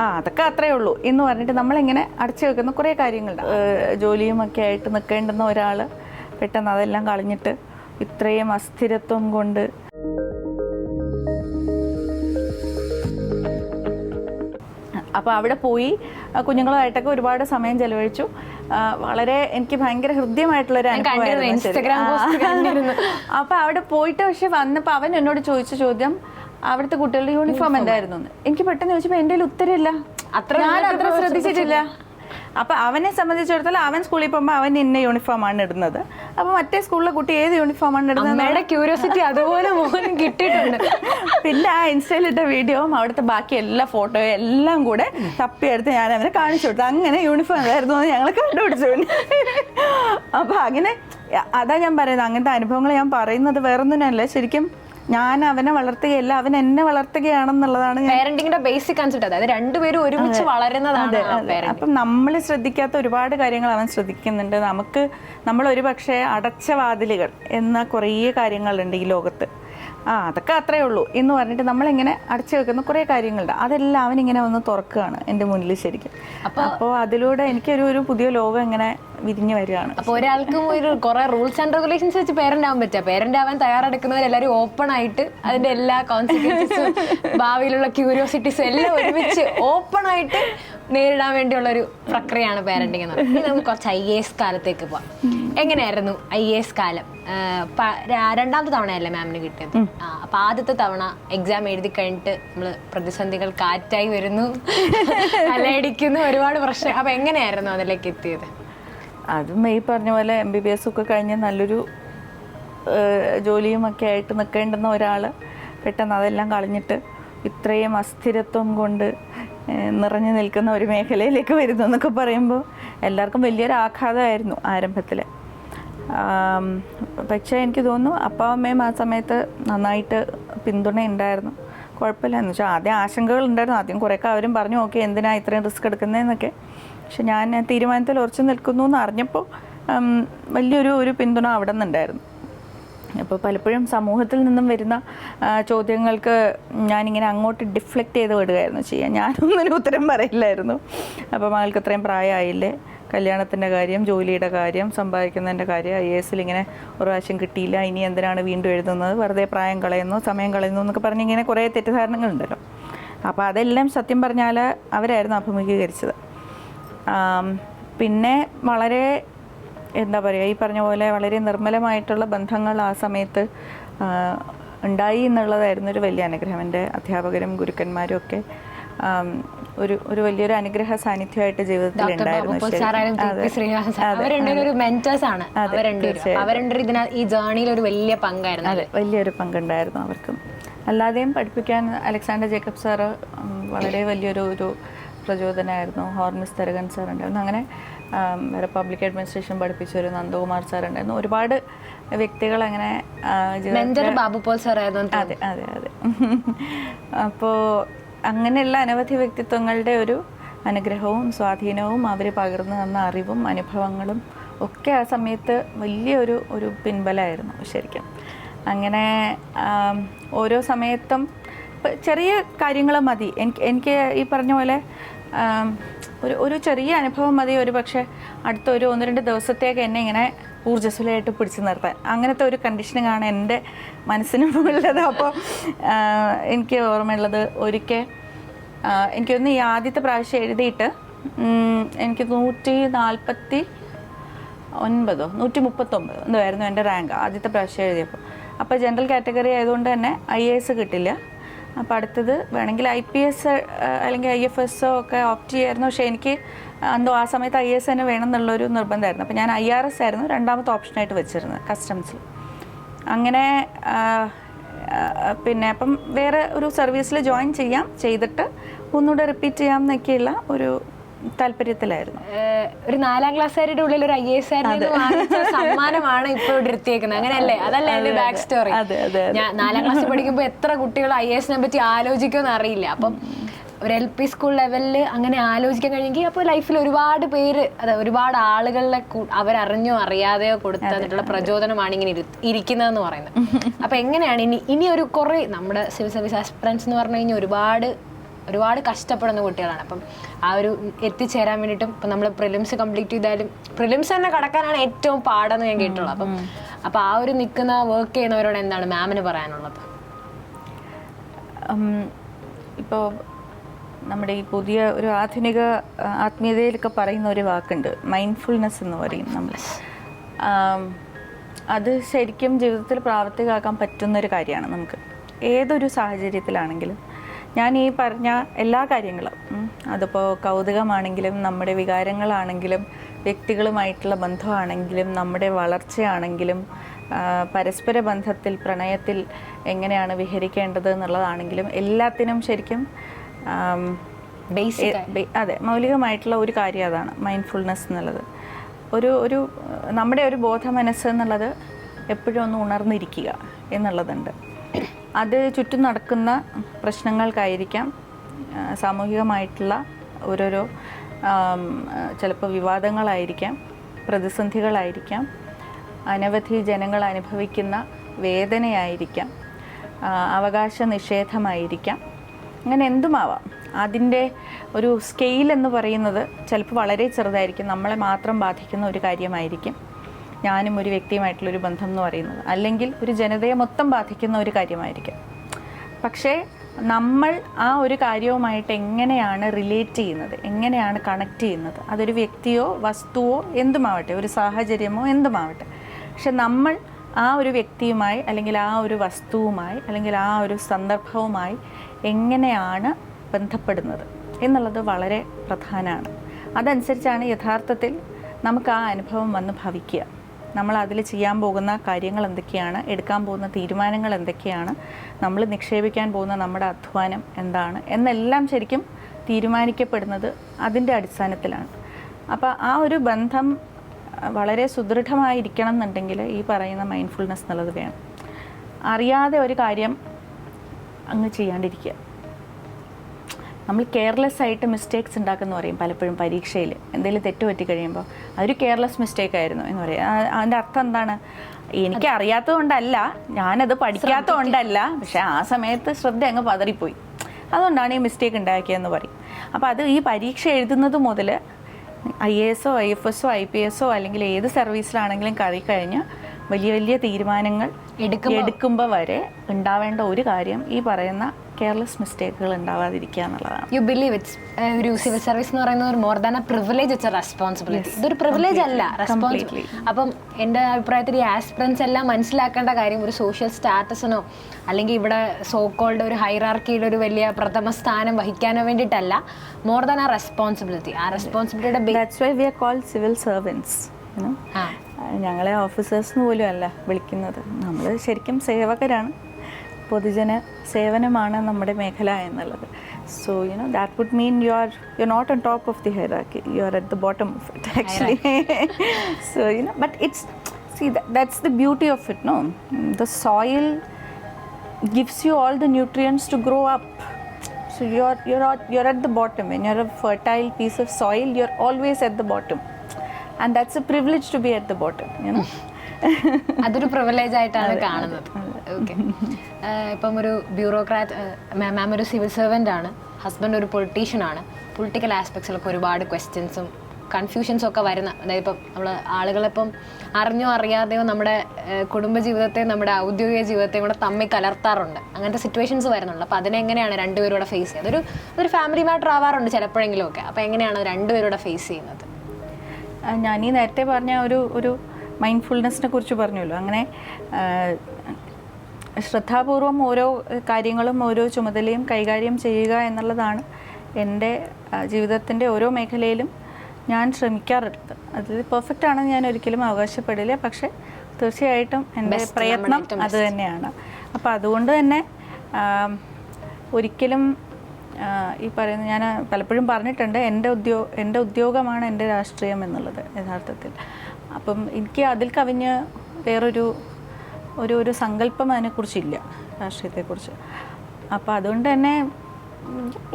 ആ അതൊക്കെ അത്രേ ഉള്ളൂ. എന്ന് പറഞ്ഞിട്ട് നമ്മളിങ്ങനെ അടച്ചു വെക്കുന്ന കുറേ കാര്യങ്ങളുണ്ട്. ജോലിയുമൊക്കെ ജോലിയും ഒക്കെ ആയിട്ട് നിൽക്കേണ്ടുന്ന ഒരാൾ പെട്ടെന്ന് അതെല്ലാം കളഞ്ഞിട്ട് ഇത്രയും അസ്ഥിരത്വം കൊണ്ട് അപ്പോൾ അവിടെ പോയി കുഞ്ഞുങ്ങളായിട്ടൊക്കെ കുഞ്ഞുങ്ങളുമായിട്ടൊക്കെ ഒരുപാട് സമയം ചെലവഴിച്ചു. വളരെ എനിക്ക് ഭയങ്കര ഹൃദ്യമായിട്ടുള്ള ഒരു അനുഭവമായിരുന്നു Instagram post കണ്ടിരുന്നു. അപ്പൊ അവിടെ പോയിട്ട് പക്ഷെ വന്നപ്പോൾ അവൻ എന്നോട് ചോദിച്ച ചോദ്യം അവിടുത്തെ കുട്ടികളുടെ യൂണിഫോം എന്തായിരുന്നു എനിക്ക് പെട്ടെന്ന് ചോദിച്ചപ്പോൾ എന്റെ കയ്യിൽ ഉത്തരമില്ല. അത്ര ഞാൻ അത്ര ശ്രദ്ധിച്ചിട്ടില്ല. അപ്പൊ അവനെ സംബന്ധിച്ചിടത്തോളം അവൻ സ്കൂളിൽ പോകുമ്പോൾ അവൻ ഇന്ന യൂണിഫോം ആണ് ഇടുന്നത്. അപ്പൊ മറ്റേ സ്കൂളിലെ കുട്ടി ഏത് യൂണിഫോം ആണ് ഇടുന്നത് ക്യൂരിയോസിറ്റി അതുപോലെ കിട്ടിയിട്ടുണ്ട്. പിന്നെ ആ ഇൻസ്റ്റയിലിട്ട വീഡിയോയും അവിടുത്തെ ബാക്കി എല്ലാ ഫോട്ടോയും എല്ലാം കൂടെ തപ്പിയെടുത്ത് ഞാൻ അവനെ കാണിച്ചു കൊടുത്തു. അങ്ങനെ യൂണിഫോം ആയിരുന്നു എന്ന് ഞങ്ങൾ കണ്ടുപിടിച്ചു. അപ്പൊ അങ്ങനെ അതാ ഞാൻ പറയുന്നത്. അങ്ങനത്തെ അനുഭവങ്ങൾ ഞാൻ പറയുന്നത് വേറൊന്നിനല്ല ശരിക്കും ഞാൻ അവനെ വളർത്തുകയല്ല അവൻ എന്നെ വളർത്തുകയാണെന്നുള്ളതാണ് പേരന്റിങ്ങിന്റെ ബേസിക് കൺസെപ്റ്റ് അതായത് രണ്ടുപേരും ഒരുമിച്ച് വളരുന്നതാണ് അപ്പം നമ്മൾ ശ്രദ്ധിക്കാത്ത ഒരുപാട് കാര്യങ്ങൾ അവൻ ശ്രദ്ധിക്കുന്നുണ്ട്. നമുക്ക് നമ്മൾ ഒരു പക്ഷേ അടച്ച വാതിലുകൾ എന്ന കുറേ കാര്യങ്ങളുണ്ട് ഈ ലോകത്ത്. ആ അതൊക്കെ അത്രേ ഉള്ളൂ. എന്ന് പറഞ്ഞിട്ട് നമ്മളിങ്ങനെ അടച്ചു വെക്കുന്ന കുറേ കാര്യങ്ങളുണ്ട്. അതെല്ലാം അവൻ ഇങ്ങനെ വന്ന് തുറക്കുകയാണ് എന്റെ മുന്നിൽ ശരിക്കും. അപ്പോൾ അതിലൂടെ എനിക്കൊരു ഒരു പുതിയ ലോകം ഇങ്ങനെ വിരിഞ്ഞു വരികയാണ്. അപ്പോൾ ഒരാൾക്കും ഒരു കുറേ റൂൾസ് ആൻഡ് റെഗുലേഷൻസ് വെച്ച് പേരന്റ് ആവാൻ പറ്റുക. പേരന്റ് ആവാൻ തയ്യാറെടുക്കുന്നവർ എല്ലാവരും ഓപ്പൺ ആയിട്ട് അതിന്റെ എല്ലാ കോൺസിക്വൻസും ഭാവിയിലുള്ള ക്യൂരിയോസിറ്റീസും എല്ലാം ഒരുമിച്ച് ഓപ്പൺ ആയിട്ട് നേരിടാൻ വേണ്ടിയുള്ള ഒരു പ്രക്രിയയാണ് പാരന്റിങ് എന്ന് പറയുന്നത്. നമുക്ക് കുറച്ച് ഐ എസ് കാലത്തേക്ക് പോവാം. എങ്ങനെയായിരുന്നു ഐ എസ് കാലം? രണ്ടാമത്തെ തവണയല്ലേ മാമിന് കിട്ടിയത്? അപ്പൊ ആദ്യത്തെ തവണ എക്സാം എഴുതി കഴിഞ്ഞിട്ട് നമ്മൾ പ്രതിസന്ധികൾ കാറ്റായി വരുന്നു. അലയടിക്കുന്നു ഒരുപാട് പ്രശ്നം. അപ്പൊ എങ്ങനെയായിരുന്നു അതിലേക്ക് എത്തിയത്? അതും ഈ പറഞ്ഞ പോലെ എം ബി ബി എസ് ഒക്കെ കഴിഞ്ഞ് നല്ലൊരു ജോലിയുമൊക്കെ ജോലിയും ഒക്കെ ആയിട്ട് നിൽക്കേണ്ടുന്ന ഒരാൾ പെട്ടെന്ന് അതെല്ലാം കളഞ്ഞിട്ട് ഇത്രയും അസ്ഥിരത്വം കൊണ്ട് നിറഞ്ഞു നിൽക്കുന്ന ഒരു മേഖലയിലേക്ക് വരുന്നു എന്നൊക്കെ പറയുമ്പോൾ എല്ലാവർക്കും വലിയൊരു ആഘാതമായിരുന്നു ആരംഭത്തിൽ പക്ഷേ എനിക്ക് തോന്നുന്നു അപ്പാ അമ്മയും ആ സമയത്ത് നന്നായിട്ട് പിന്തുണ ഉണ്ടായിരുന്നു. കുഴപ്പമില്ല എന്ന് വെച്ചാൽ ആദ്യം ആശങ്കകൾ ഉണ്ടായിരുന്നു. ആദ്യം കുറേയൊക്കെ അവരും പറഞ്ഞു ഓക്കെ എന്തിനാ ഇത്രയും റിസ്ക് എടുക്കുന്നതെന്നൊക്കെ പക്ഷെ ഞാൻ തീരുമാനത്തിൽ ഉറച്ചു നിൽക്കുന്നു എന്ന് അറിഞ്ഞപ്പോൾ വലിയൊരു ഒരു പിന്തുണ അവിടെ നിന്നുണ്ടായിരുന്നു. അപ്പോൾ പലപ്പോഴും സമൂഹത്തിൽ നിന്നും വരുന്ന ചോദ്യങ്ങൾക്ക് ഞാനിങ്ങനെ അങ്ങോട്ട് ഡിഫ്ലക്റ്റ് ചെയ്ത് വിടുകയായിരുന്നു ചെയ്യുക ഞാനൊന്നിനും ഉത്തരം പറയില്ലായിരുന്നു. അപ്പോൾ മകൾക്ക് ഇത്രയും പ്രായമായില്ലേ? കല്യാണത്തിന്റെ കാര്യം ജോലിയുടെ കാര്യം സമ്പാദിക്കുന്നതിന്റെ കാര്യം ഐ എസിൽ ഇങ്ങനെ ഒരു പ്രാവശ്യം കിട്ടിയില്ല ഇനി എന്തിനാണ് വീണ്ടും എഴുതുന്നത്? വെറുതെ പ്രായം കളയുന്നു സമയം കളയുന്നു എന്നൊക്കെ പറഞ്ഞ് ഇങ്ങനെ കുറേ തെറ്റിദ്ധാരണകളുണ്ടല്ലോ അപ്പോൾ അതെല്ലാം സത്യം പറഞ്ഞാൽ അവരായിരുന്നു അഭിമുഖീകരിച്ചത്. പിന്നെ വളരെ എന്താ പറയുക ഈ പറഞ്ഞ പോലെ വളരെ നിർമ്മലമായിട്ടുള്ള ബന്ധങ്ങൾ ആ സമയത്ത് ഉണ്ടായി എന്നുള്ളതായിരുന്നു ഒരു വലിയ അനുഗ്രഹം. എന്റെ അധ്യാപകരും ഗുരുക്കന്മാരും ഒക്കെ ഒരു ഒരു വലിയൊരു അനുഗ്രഹ സാന്നിധ്യമായിട്ട് ജീവിതത്തിൽ ഉണ്ടായിരുന്നു ഈ ഒരു വലിയ പങ്കായിരുന്നു. അതെ വലിയൊരു പങ്കുണ്ടായിരുന്നു അവർക്കും. അല്ലാതെയും പഠിപ്പിക്കാൻ അലക്സാണ്ടർ ജേക്കബ് സാറ് വളരെ വലിയൊരു ഒരു പ്രചോദനമായിരുന്നു ഹോർമിസ് തരകൻ സാർ ഉണ്ടായിരുന്നു അങ്ങനെ വേറെ പബ്ലിക് അഡ്മിനിസ്ട്രേഷൻ പഠിപ്പിച്ച ഒരു നന്ദകുമാർ സാർ ഉണ്ടായിരുന്നു ഒരുപാട് വ്യക്തികൾ അങ്ങനെ ബാബുപോൾ സാർ ആയിരുന്നു അതെ അതെ അതെ. അപ്പോൾ അങ്ങനെയുള്ള അനവധി വ്യക്തിത്വങ്ങളുടെ ഒരു അനുഗ്രഹവും സ്വാധീനവും അവർ പകർന്നു തന്ന അറിവും അനുഭവങ്ങളും ഒക്കെ ആ സമയത്ത് വലിയൊരു ഒരു പിൻബലമായിരുന്നു ശരിക്കും. അങ്ങനെ ഓരോ സമയത്തും ചെറിയ കാര്യങ്ങൾ മതി. എനിക്ക് എനിക്ക് ഈ പറഞ്ഞ പോലെ ഒരു ഒരു ചെറിയ അനുഭവം മതി. ഒരു പക്ഷേ അടുത്ത ഒരു ഒന്ന് രണ്ട് ദിവസത്തേക്ക് എന്നെ ഇങ്ങനെ ഊർജസ്വലമായിട്ട് പിടിച്ചു നിർത്താൻ. അങ്ങനത്തെ ഒരു കണ്ടീഷനിങ് ആണ് എന്റെ മനസ്സിനും ഉള്ളത് അപ്പോൾ എനിക്ക് ഓർമ്മയുള്ളത് ഒരിക്കൽ എനിക്കൊന്ന് ഈ ആദ്യത്തെ പ്രാവശ്യം എഴുതിയിട്ട് എനിക്ക് നൂറ്റി നാൽപ്പത്തി ഒൻപതോ നൂറ്റി മുപ്പത്തൊമ്പത് എന്തായിരുന്നു എന്റെ റാങ്ക് ആദ്യത്തെ പ്രാവശ്യം എഴുതിയപ്പോൾ. അപ്പോൾ ജനറൽ കാറ്റഗറി ആയതുകൊണ്ട് തന്നെ ഐ എ എസ് കിട്ടില്ല. അപ്പോൾ അടുത്തത് വേണമെങ്കിൽ ഐ പി എസ് അല്ലെങ്കിൽ ഐ എഫ് എസ് ഒക്കെ ഓപ്റ്റ് ചെയ്യായിരുന്നു. പക്ഷേ എനിക്ക് എന്തോ ആ സമയത്ത് ഐ എസ് തന്നെ വേണം എന്നുള്ളൊരു നിർബന്ധമായിരുന്നു. അപ്പോൾ ഞാൻ ഐ ആർ എസ് ആയിരുന്നു രണ്ടാമത്തെ ഓപ്ഷനായിട്ട് വെച്ചിരുന്നത് കസ്റ്റംസിൽ അങ്ങനെ പിന്നെ അപ്പം വേറെ ഒരു സർവീസിൽ ജോയിൻ ചെയ്യാം. ചെയ്തിട്ട് ഒന്നുകൂടെ റിപ്പീറ്റ് ചെയ്യാം എന്നൊക്കെയുള്ള ഒരു താല്പര്യത്തിലായിരുന്നു. ഒരു നാലാം ക്ലാസ്സുകാരുടെ ഉള്ളിൽ ഒരു ഐ എസ് സമ്മാനമാണ് ഇപ്പോൾ ഇവിടെ എത്തിയേക്കുന്നത് അങ്ങനെയല്ലേ? അതല്ലേ എന്റെ ബാക്ക് സ്റ്റോറി ഞാൻ നാലാം ക്ലാസ് പഠിക്കുമ്പോൾ എത്ര കുട്ടികൾ ഐ എസിനെ പറ്റി ആലോചിക്കുമെന്ന് അറിയില്ല. അപ്പം ഒരു എൽ പി സ്കൂൾ ലെവലിൽ അങ്ങനെ ആലോചിക്കാൻ കഴിഞ്ഞെങ്കിൽ അപ്പോൾ ലൈഫിൽ ഒരുപാട് പേര് അതെ ഒരുപാട് ആളുകളിലെ അവരറിഞ്ഞോ അറിയാതെയോ കൊടുത്തു തന്നിട്ടുള്ള പ്രചോദനമാണ് ഇങ്ങനെ ഇരു- ഇരിക്കുന്നതെന്ന് പറയുന്നത്. അപ്പൊ എങ്ങനെയാണ് ഇനി ഇനി ഒരു കുറെ നമ്മുടെ സിവിൽ സർവീസ് ആസ്പിറൻസ് എന്ന് പറഞ്ഞു കഴിഞ്ഞാൽ ഒരുപാട് ഒരുപാട് കഷ്ടപ്പെടുന്ന കുട്ടികളാണ്. അപ്പം ആ ഒരു എത്തിച്ചേരാൻ വേണ്ടിയിട്ടും ഇപ്പം നമ്മൾ പ്രിലിംസ് കംപ്ലീറ്റ് ചെയ്താലും പ്രിലിംസ് തന്നെ കടക്കാനാണ് ഏറ്റവും പാടെന്ന് ഞാൻ കേട്ടുള്ളൂ അപ്പം അപ്പം ആ ഒരു നിൽക്കുന്ന വർക്ക് ചെയ്യുന്നവരോട് എന്താണ് മാമിന് പറയാനുള്ളത്? ഇപ്പോൾ നമ്മുടെ ഈ പുതിയ ഒരു ആധുനിക ആത്മീയതയിലൊക്കെ പറയുന്ന ഒരു വാക്കുണ്ട്. മൈൻഡ്ഫുൾനെസ് എന്ന് പറയും നമ്മൾ അത് ശരിക്കും ജീവിതത്തിൽ പ്രാവർത്തികമാക്കാൻ പറ്റുന്ന ഒരു കാര്യമാണ് നമുക്ക്. ഏതൊരു സാഹചര്യത്തിലാണെങ്കിലും ഞാൻ ഈ പറഞ്ഞ എല്ലാ കാര്യങ്ങളും അതിപ്പോൾ കൗതുകമാണെങ്കിലും നമ്മുടെ വികാരങ്ങളാണെങ്കിലും വ്യക്തികളുമായിട്ടുള്ള ബന്ധമാണെങ്കിലും നമ്മുടെ വളർച്ചയാണെങ്കിലും പരസ്പര ബന്ധത്തിൽ പ്രണയത്തിൽ എങ്ങനെയാണ് വിഹരിക്കേണ്ടത് എന്നുള്ളതാണെങ്കിലും എല്ലാത്തിനും ശരിക്കും അതെ മൗലികമായിട്ടുള്ള ഒരു കാര്യം അതാണ് മൈൻഡ്ഫുൾനെസ് എന്നുള്ളത്. ഒരു ഒരു നമ്മുടെ ഒരു ബോധ മനസ്സ് എന്നുള്ളത് എപ്പോഴും ഒന്ന് ഉണർന്നിരിക്കുക എന്നുള്ളതുണ്ട്. അത് ചുറ്റും നടക്കുന്ന പ്രശ്നങ്ങൾക്കായിരിക്കാം സാമൂഹികമായിട്ടുള്ള ഓരോരോ ചിലപ്പോൾ വിവാദങ്ങളായിരിക്കാം പ്രതിസന്ധികളായിരിക്കാം അനവധി ജനങ്ങൾ അനുഭവിക്കുന്ന വേദനയായിരിക്കാം അവകാശ നിഷേധമായിരിക്കാം. അങ്ങനെ എന്തുമാവാം? അതിന്റെ ഒരു സ്കെയിൽ എന്ന് പറയുന്നത് ചിലപ്പോൾ വളരെ ചെറുതായിരിക്കും നമ്മളെ മാത്രം ബാധിക്കുന്ന ഒരു കാര്യമായിരിക്കും. ഞാനും ഒരു വ്യക്തിയുമായിട്ടുള്ളൊരു ബന്ധം എന്ന് പറയുന്നത്. അല്ലെങ്കിൽ ഒരു ജനതയെ മൊത്തം ബാധിക്കുന്ന ഒരു കാര്യമായിരിക്കും. പക്ഷേ നമ്മൾ ആ ഒരു കാര്യവുമായിട്ട് എങ്ങനെയാണ് റിലേറ്റ് ചെയ്യുന്നത്? എങ്ങനെയാണ് കണക്ട് ചെയ്യുന്നത്? അതൊരു വ്യക്തിയോ വസ്തുവോ എന്തുമാവട്ടെ ഒരു സാഹചര്യമോ എന്തുമാവട്ടെ. പക്ഷെ നമ്മൾ ആ ഒരു വ്യക്തിയുമായി അല്ലെങ്കിൽ ആ ഒരു വസ്തുവുമായി അല്ലെങ്കിൽ ആ ഒരു സന്ദർഭവുമായി എങ്ങനെയാണ് ബന്ധപ്പെടുന്നത് എന്നുള്ളത് വളരെ പ്രധാനമാണ്. അതനുസരിച്ചാണ് യഥാർത്ഥത്തിൽ നമുക്ക് ആ അനുഭവം വന്ന് ഭവിക്കുക. നമ്മൾ അതിൽ ചെയ്യാൻ പോകുന്ന കാര്യങ്ങൾ എന്തൊക്കെയാണ് എടുക്കാൻ പോകുന്ന തീരുമാനങ്ങൾ എന്തൊക്കെയാണ് നമ്മൾ നിക്ഷേപിക്കാൻ പോകുന്ന നമ്മുടെ അധ്വാനം എന്താണ് എന്നെല്ലാം ശരിക്കും തീരുമാനിക്കപ്പെടുന്നത് അതിന്റെ അടിസ്ഥാനത്തിലാണ്. അപ്പോൾ ആ ഒരു ബന്ധം വളരെ സുദൃഢമായിരിക്കണം എന്നുണ്ടെങ്കിൽ ഈ പറയുന്ന മൈൻഡ്ഫുൾനെസ് എന്നുള്ളത് വേണം. അറിയാതെ ഒരു കാര്യം അങ്ങ് ചെയ്യാണ്ടിരിക്കുക. നമ്മൾ കെയർലെസ് ആയിട്ട് മിസ്റ്റേക്സ് ഉണ്ടാക്കുന്ന പറയും പലപ്പോഴും പരീക്ഷയിൽ. എന്തെങ്കിലും തെറ്റ് പറ്റി കഴിയുമ്പോൾ അതൊരു കെയർലെസ് മിസ്റ്റേക്ക് ആയിരുന്നു എന്ന് പറയും. അതിന്റെ അർത്ഥം എന്താണ്? എനിക്ക് അറിയാത്തതുകൊണ്ടല്ല ഞാനത് പഠിക്കാത്തതുകൊണ്ടല്ല പക്ഷെ ആ സമയത്ത് ശ്രദ്ധ അങ്ങ് പതറിപ്പോയി. അതുകൊണ്ടാണ് ഈ മിസ്റ്റേക്ക് ഉണ്ടാക്കിയതെന്ന് പറയും. അപ്പോൾ അത് ഈ പരീക്ഷ എഴുതുന്നത് മുതൽ ഐ എ എസോ ഐ എഫ് എസോ ഐ പി എസോ അല്ലെങ്കിൽ ഏത് സർവീസിലാണെങ്കിലും കറി കഴിഞ്ഞ് വലിയ വലിയ തീരുമാനങ്ങൾ എടുക്കുമ്പോൾ വരെ ഉണ്ടാവേണ്ട ഒരു കാര്യം ഈ പറയുന്ന കെയർലെസ് മിസ്റ്റേക്കുകൾ ഉണ്ടാവാതിരിക്കുക എന്നുള്ളതാണ്. യു ബിലീവ് ഇറ്റ്സ് ഒരു സിവിൽ സർവീസ് എന്ന് പറയുന്നത് ഒരു more than a privilege it's a responsibility ഇതൊരു പ്രിവിലേജ് അല്ല. റെസ്പോൺസിബിലിറ്റി അപ്പം എന്റെ അഭിപ്രായത്തിൽ ഈ ആസ്പിറൻസ് എല്ലാം മനസ്സിലാക്കേണ്ട കാര്യം ഒരു സോഷ്യൽ സ്റ്റാറ്റസിനോ അല്ലെങ്കിൽ ഇവിടെ സോക്കോൾഡ് ഒരു ഹൈറാർക്കിയുടെ ഒരു വലിയ പ്രഥമ സ്ഥാനം വഹിക്കാനോ വേണ്ടിയിട്ടല്ല മോർ ദാൻ ആ റെസ്പോൺസിബിലിറ്റി ആ റെസ്പോൺസിബിലിറ്റിയുടെ that's why we are called civil servants ഞങ്ങളെ ഓഫീസേഴ്സ് പോലും അല്ല വിളിക്കുന്നത്. നമ്മൾ ശരിക്കും സേവകരാണ്. പൊതുജന സേവനമാണ് നമ്മുടെ മേഖല എന്നുള്ളത്. So you know that would mean you are you are not on top of the hierarchy you are at the bottom of it actually so you know but it's see that's the beauty of it no the soil gives you all the nutrients to grow up. So you're you're at, you're at the you are a a piece of soil you are always at the bottom, and that's a privilege to be at the bottom You know. അതൊരു privilege ആയിട്ടാണ് കാണുന്നത്. Okay ഇപ്പം ഒരു bureaucrat ma'am ഒരു civil servant ആണ്. Husband ഒരു politician ആണ്. Political ആസ്പെക്ട്സിലൊക്കെ ഒരുപാട് ക്വസ്റ്റ്യൻസും കൺഫ്യൂഷൻസും ഒക്കെ വരുന്ന അതായത് ഇപ്പം നമ്മൾ ആളുകളിപ്പം അറിഞ്ഞോ അറിയാതെയോ നമ്മുടെ കുടുംബജീവിതത്തെ നമ്മുടെ ഔദ്യോഗിക ജീവിതത്തെയും കൂടെ തമ്മിൽ കലർത്താറുണ്ട്. അങ്ങനത്തെ സിറ്റുവേഷൻസ് വരുന്നുണ്ട്. അപ്പോൾ അതിനെങ്ങനെയാണ് രണ്ടുപേരും കൂടെ ഫേസ് ചെയ്യുന്നത്? അതൊരു ഒരു ഫാമിലി മാറ്റർ ആവാറുണ്ട് ചിലപ്പോഴെങ്കിലും ഒക്കെ അപ്പോൾ എങ്ങനെയാണ് രണ്ടുപേരും കൂടെ ഫേസ് ചെയ്യുന്നത്? ഞാൻ ഈ നേരത്തെ പറഞ്ഞ ഒരു ഒരു മൈൻഡ്ഫുൾനെസ്സിനെ കുറിച്ച് പറഞ്ഞല്ലോ. അങ്ങനെ ശ്രദ്ധാപൂർവം ഓരോ കാര്യങ്ങളും ഓരോ ചുമതലയും കൈകാര്യം ചെയ്യുക എന്നുള്ളതാണ് എന്റെ ജീവിതത്തിന്റെ ഓരോ മേഖലയിലും ഞാൻ ശ്രമിക്കാറുള്ളത്. അത് പെർഫെക്റ്റ് ആണെന്ന് ഞാൻ ഒരിക്കലും അവകാശപ്പെടില്ല. പക്ഷേ തീർച്ചയായിട്ടും എന്റെ പ്രയത്നം അത് തന്നെയാണ്. അപ്പോൾ അതുകൊണ്ട് തന്നെ ഒരിക്കലും ഈ പറയുന്ന ഞാൻ പലപ്പോഴും പറഞ്ഞിട്ടുണ്ട് എന്റെ ഉദ്യോ എന്റെ ഉദ്യോഗമാണ് എന്റെ രാഷ്ട്രീയം എന്നുള്ളത് യഥാർത്ഥത്തിൽ. അപ്പം എനിക്ക് അതിൽ കവിഞ്ഞ് വേറൊരു ഒരു ഒരു സങ്കല്പം അതിനെക്കുറിച്ചില്ല രാഷ്ട്രീയത്തെക്കുറിച്ച്. അപ്പോൾ അതുകൊണ്ട് തന്നെ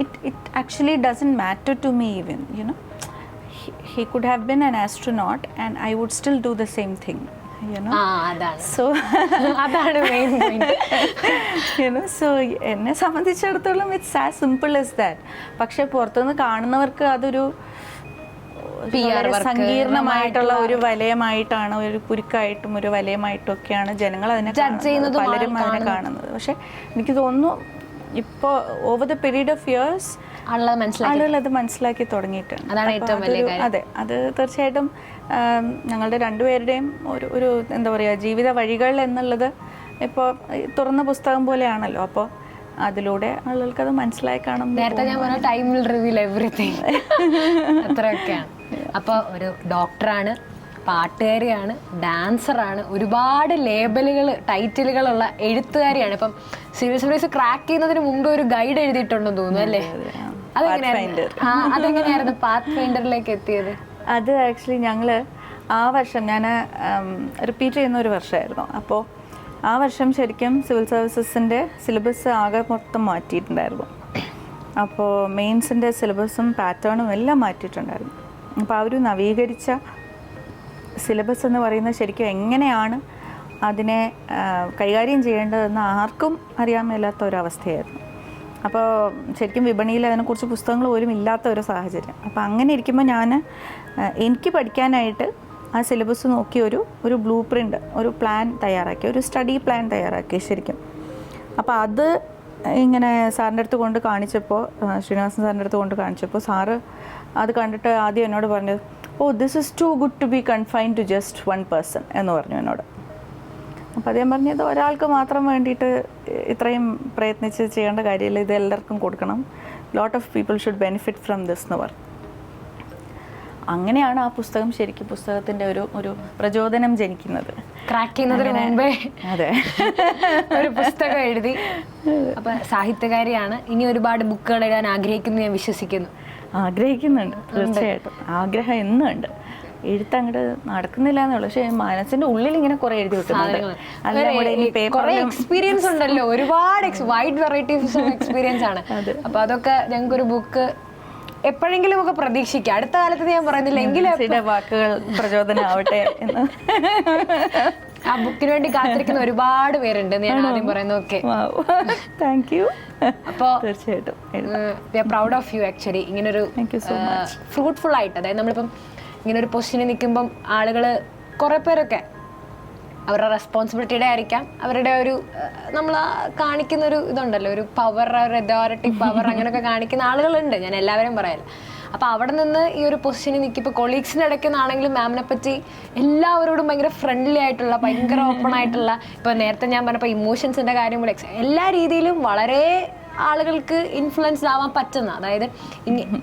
it it actually doesn't matter to me even you know he could have been an astronaut and I would still do the same thing. You know so അതാണ്. മെയിൻ യുനോ സോ എന്നെ സംബന്ധിച്ചിടത്തോളം it's as simple is that പക്ഷെ പുറത്തുനിന്ന് കാണുന്നവർക്ക് അതൊരു സങ്കീർണമായിട്ടുള്ള ഒരു വലയമായിട്ടാണ് ഒരു കുരുക്കായിട്ടും ഒരു വലയമായിട്ടും ഒക്കെയാണ് ജനങ്ങൾ അതിനെ. പലരും അതിനെ കാണുന്നത്. പക്ഷെ എനിക്ക് തോന്നുന്നു ഇപ്പോൾ over the period of years ആളുകൾ അത് മനസ്സിലാക്കി തുടങ്ങിയിട്ടുണ്ട്. അതാണ് ഏറ്റവും വലിയ അതെ അത് തീർച്ചയായിട്ടും ഞങ്ങളുടെ രണ്ടുപേരുടെയും ഒരു ഒരു എന്താ പറയുക ജീവിത വഴികൾ എന്നുള്ളത് ഇപ്പോൾ തുറന്ന പുസ്തകം പോലെയാണല്ലോ. അപ്പോൾ അതിലൂടെ ആളുകൾക്ക് അത് മനസ്സിലായി കാണും. നേരത്തെ ഞാൻ പറഞ്ഞ ടൈമിൽ റിവീൽ എവറിത്തിങ് അത്രയൊക്കെയാണ്. അപ്പോൾ ഒരു ഡോക്ടറാണ് പാട്ടുകാരിയാണ് ഡാൻസറാണ് ഒരുപാട് ലേബലുകൾ ടൈറ്റിലുകളുള്ള എഴുത്തുകാരിയാണ്. ഇപ്പം സിവിൽ സർവീസ് ക്രാക്ക് ചെയ്യുന്നതിന് മുമ്പ് ഒരു ഗൈഡ് എഴുതിയിട്ടുണ്ടെന്ന് തോന്നുന്നു അല്ലേ? അതെങ്ങനെയായിരുന്നു? ആ അതെങ്ങനെയായിരുന്നു? പാത്ത് ഫൈൻഡറിലേക്ക് എത്തിയത്? അത് ആക്ച്വലി ഞങ്ങൾ ആ വർഷം ഞാൻ റിപ്പീറ്റ് ചെയ്യുന്ന ഒരു വർഷമായിരുന്നു അപ്പോൾ ആ വർഷം ശരിക്കും സിവിൽ സർവീസസിന്റെ സിലബസ് ആകെ മൊത്തം മാറ്റിയിട്ടുണ്ടായിരുന്നു. അപ്പോൾ മെയിൻസിന്റെ സിലബസും പാറ്റേണും എല്ലാം മാറ്റിയിട്ടുണ്ടായിരുന്നു. അപ്പോൾ ആ ഒരു നവീകരിച്ച സിലബസ് എന്ന് പറയുന്നത് ശരിക്കും എങ്ങനെയാണ് അതിനെ കൈകാര്യം ചെയ്യേണ്ടതെന്ന് ആർക്കും അറിയാൻ മേലാത്ത ഒരവസ്ഥയായിരുന്നു അപ്പോൾ ശരിക്കും വിപണിയിൽ അതിനെക്കുറിച്ച് പുസ്തകങ്ങൾ പോലും ഇല്ലാത്ത ഒരു സാഹചര്യം. അപ്പോൾ അങ്ങനെ ഇരിക്കുമ്പോൾ ഞാൻ എനിക്ക് പഠിക്കാനായിട്ട് ആ സിലബസ് നോക്കി ഒരു ഒരു ബ്ലൂ പ്രിന്റ് ഒരു പ്ലാൻ തയ്യാറാക്കി ഒരു സ്റ്റഡി പ്ലാൻ തയ്യാറാക്കി ശരിക്കും. അപ്പോൾ അത് ഇങ്ങനെ സാറിന്റെ അടുത്ത് കൊണ്ട് കാണിച്ചപ്പോൾ ശ്രീനിവാസൻ സാറിന്റെ അടുത്ത് കൊണ്ട് കാണിച്ചപ്പോൾ സാറ് അത് കണ്ടിട്ട് ആദ്യം എന്നോട് പറഞ്ഞത് ഓ this is too good to be confine to just one person എന്ന് പറഞ്ഞു എന്നോട്. അപ്പോൾ അദ്ദേഹം പറഞ്ഞത് ഒരാൾക്ക് മാത്രം വേണ്ടിയിട്ട് ഇത്രയും പ്രയത്നിച്ച് ചെയ്യേണ്ട കാര്യമില്ല. ഇത് എല്ലാവർക്കും കൊടുക്കണം. Lot of people should benefit from this എന്ന് പറഞ്ഞു. അങ്ങനെയാണ് ആ പുസ്തകം ശരിക്കും പുസ്തകത്തിന്റെ ഒരു ഒരു പ്രചോദനം ജനിക്കുന്നത്. ക്രാക്ക് ചെയ്യുന്നതിന് മുമ്പേ അതെ. ഒരു പുസ്തകം എഴുതി. അപ്പൊ സാഹിത്യകാരിയാണ്. ഇനി ഒരുപാട് ബുക്കുകൾ എഴുതാൻ ആഗ്രഹിക്കുന്നു ഞാൻ വിശ്വസിക്കുന്നു. ആഗ്രഹിക്കുന്നുണ്ട്. തീർച്ചയായിട്ടും. ആഗ്രഹം എന്നും ഉണ്ട് എഴുത്ത് അങ്ങോട്ട് നടക്കുന്നില്ല എന്നുള്ളു പക്ഷേ മനസ്സിന്റെ ഉള്ളിൽ ഇങ്ങനെ കുറെ എഴുതി വെക്കുന്നുണ്ട്. എക്സ്പീരിയൻസ് ഉണ്ടല്ലോ. ഒരുപാട് വൈഡ് വെറൈറ്റി എക്സ്പീരിയൻസ് ആണ്. അപ്പൊ അതൊക്കെ ഞങ്ങൾക്ക് ഒരു ബുക്ക് എപ്പോഴെങ്കിലും ഒക്കെ പ്രതീക്ഷിക്കാം. അടുത്ത കാലത്ത് ഞാൻ പറയുന്നില്ല. എങ്കിലും വാക്കുകൾ പ്രചോദനമാവട്ടെ എന്ന്. ആ ബുക്കിന് വേണ്ടി കാത്തിരിക്കുന്ന ഒരുപാട് പേരുണ്ട് ഞാൻ ആദ്യം പറയുന്നതൊക്കെ താങ്ക് യു അപ്പോ തീർച്ചയായിട്ടും. പ്രൗഡ് ഓഫ് യു ആക്ച്വലി ഇങ്ങനൊരു ഫ്രൂട്ട്ഫുൾ ആയിട്ട്. അതായത് നമ്മളിപ്പം ഇങ്ങനെ ഒരു പൊസിഷനിൽ നിൽക്കുമ്പം ആളുകൾ കുറേ പേരൊക്കെ അവരുടെ റെസ്പോൺസിബിലിറ്റിയുടെ ആയിരിക്കാം. അവരുടെ ഒരു നമ്മൾ കാണിക്കുന്ന ഒരു ഇതുണ്ടല്ലോ ഒരു പവർ ഒരു അതോറിറ്റി പവർ അങ്ങനെയൊക്കെ കാണിക്കുന്ന ആളുകളുണ്ട്. ഞാൻ എല്ലാവരും പറയല്ല. അപ്പോൾ അവിടെ നിന്ന് ഈ ഒരു പൊസിഷനിൽ നിൽക്കും ഇപ്പോൾ കൊളീഗ്സിന്റെ ഇടയ്ക്ക് നിന്നാണെങ്കിലും മാമിനെ പറ്റി എല്ലാവരോടും ഭയങ്കര ഫ്രണ്ട്ലി ആയിട്ടുള്ള ഭയങ്കര ഓപ്പൺ ആയിട്ടുള്ള ഇപ്പോൾ നേരത്തെ ഞാൻ പറഞ്ഞപ്പോൾ ഇമോഷൻസിന്റെ കാര്യം കൂടെ എല്ലാ രീതിയിലും വളരെ ആളുകൾക്ക് ഇൻഫ്ലുവൻസ്ഡ് ആവാൻ പറ്റുന്ന അതായത്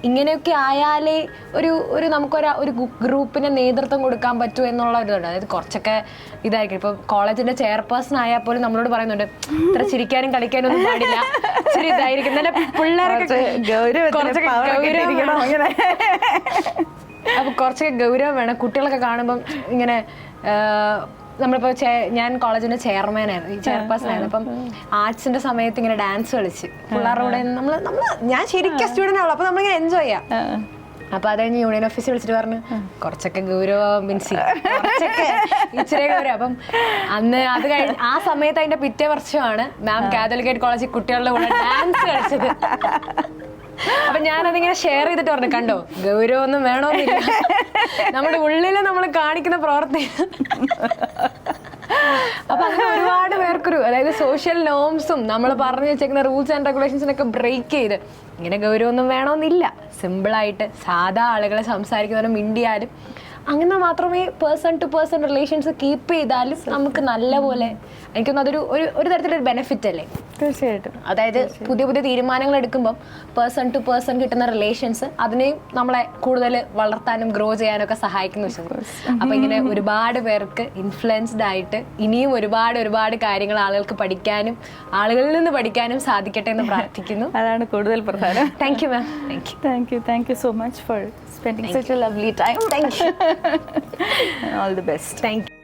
ഇങ്ങനെയൊക്കെ ആയാലേ ഒരു ഒരു നമുക്കൊരു ഒരു ഗ്രൂപ്പിന് നേതൃത്വം കൊടുക്കാൻ പറ്റൂ എന്നുള്ള ഒരു അതായത് കുറച്ചൊക്കെ ഇതായിരിക്കും. ഇപ്പൊ കോളേജിന്റെ ചെയർപേഴ്സൺ ആയാൽ പോലും നമ്മളോട് പറയുന്നുണ്ട് ഇത്ര ചിരിക്കാനും കളിക്കാനും ഒന്നും പാടില്ല. ഇച്ചിരി ഇതായിരിക്കും. തന്നെ പിള്ളേരൊക്കെ. അപ്പൊ കുറച്ചൊക്കെ ഗൗരവം വേണം. കുട്ടികളൊക്കെ കാണുമ്പം ഇങ്ങനെ നമ്മളിപ്പോ ഞാൻ കോളേജിന്റെ ചെയർമാൻ ആയിരുന്നു. ഈ ചെയർപേഴ്സൺ ആയിരുന്നു. അപ്പം ആർട്സിന്റെ സമയത്ത് ഇങ്ങനെ ഡാൻസ് കളിച്ച്. പിള്ളേരുടെ കൂടെ നമ്മൾ നമ്മൾ ഞാൻ ശരിക്കും സ്റ്റുഡന്റ് ആവുള്ളൂ അപ്പൊ നമ്മളിങ്ങനെ എൻജോയ് ചെയ്യാം. അപ്പൊ അത് കഴിഞ്ഞ് യൂണിയൻ ഓഫീസിൽ വിളിച്ചിട്ട് പറഞ്ഞു കുറച്ചൊക്കെ ഗൗരവം മീൻസ്. കുറച്ചൊക്കെ ഇച്ചിരി ഗൗരവം. അപ്പം അന്ന് അത് കഴിഞ്ഞ് ആ സമയത്ത് അതിന്റെ പിറ്റേ വർഷമാണ് മാം കാതലിക്കേറ്റ് കോളേജിൽ കുട്ടികളുടെ കൂടെ ഡാൻസ് കളിച്ചത്. അപ്പൊ ഞാനതിങ്ങനെ ഷെയർ ചെയ്തിട്ട് പറഞ്ഞു കണ്ടോ ഗൗരവൊന്നും വേണമെന്നില്ല നമ്മുടെ ഉള്ളിൽ നമ്മൾ കാണിക്കുന്ന പ്രവർത്തി അപ്പൊ അങ്ങനെ ഒരുപാട് പേർക്കൊരു അതായത് സോഷ്യൽ നോംസും നമ്മൾ പറഞ്ഞു വെച്ചേക്കുന്ന റൂൾസ് ആൻഡ് റെഗുലേഷൻസിനൊക്കെ ബ്രേക്ക് ചെയ്ത് ഇങ്ങനെ ഗൗരവമൊന്നും വേണമെന്നില്ല സിമ്പിളായിട്ട് സാധാ ആളുകളെ സംസാരിക്കുന്നവരും മിണ്ടിയാലും അങ്ങനെ മാത്രമേ person to person relations keep ചെയ്താലും നമുക്ക് നല്ലപോലെ എനിക്കൊന്നും അതൊരു ഒരു ഒരു തരത്തിലൊരു ബെനിഫിറ്റ് അല്ലേ? തീർച്ചയായിട്ടും. അതായത് പുതിയ പുതിയ തീരുമാനങ്ങൾ എടുക്കുമ്പോൾ പേഴ്സൺ ടു പേഴ്സൺ കിട്ടുന്ന റിലേഷൻസ് അതിനെയും നമ്മളെ കൂടുതൽ വളർത്താനും ഗ്രോ ചെയ്യാനും ഒക്കെ സഹായിക്കുന്നു വിഷയം അപ്പൊ ഇങ്ങനെ ഒരുപാട് പേർക്ക് ഇൻഫ്ലുവൻസ്ഡ് ആയിട്ട് ഇനിയും ഒരുപാട് ഒരുപാട് കാര്യങ്ങൾ ആളുകൾക്ക് പഠിക്കാനും ആളുകളിൽ നിന്ന് പഠിക്കാനും സാധിക്കട്ടെ എന്ന് പ്രാർത്ഥിക്കുന്നു. അതാണ് കൂടുതൽ പ്രധാനം. Thank you ma'am thank you thank you thank you so much for spending such a lovely time thank you all the best thank you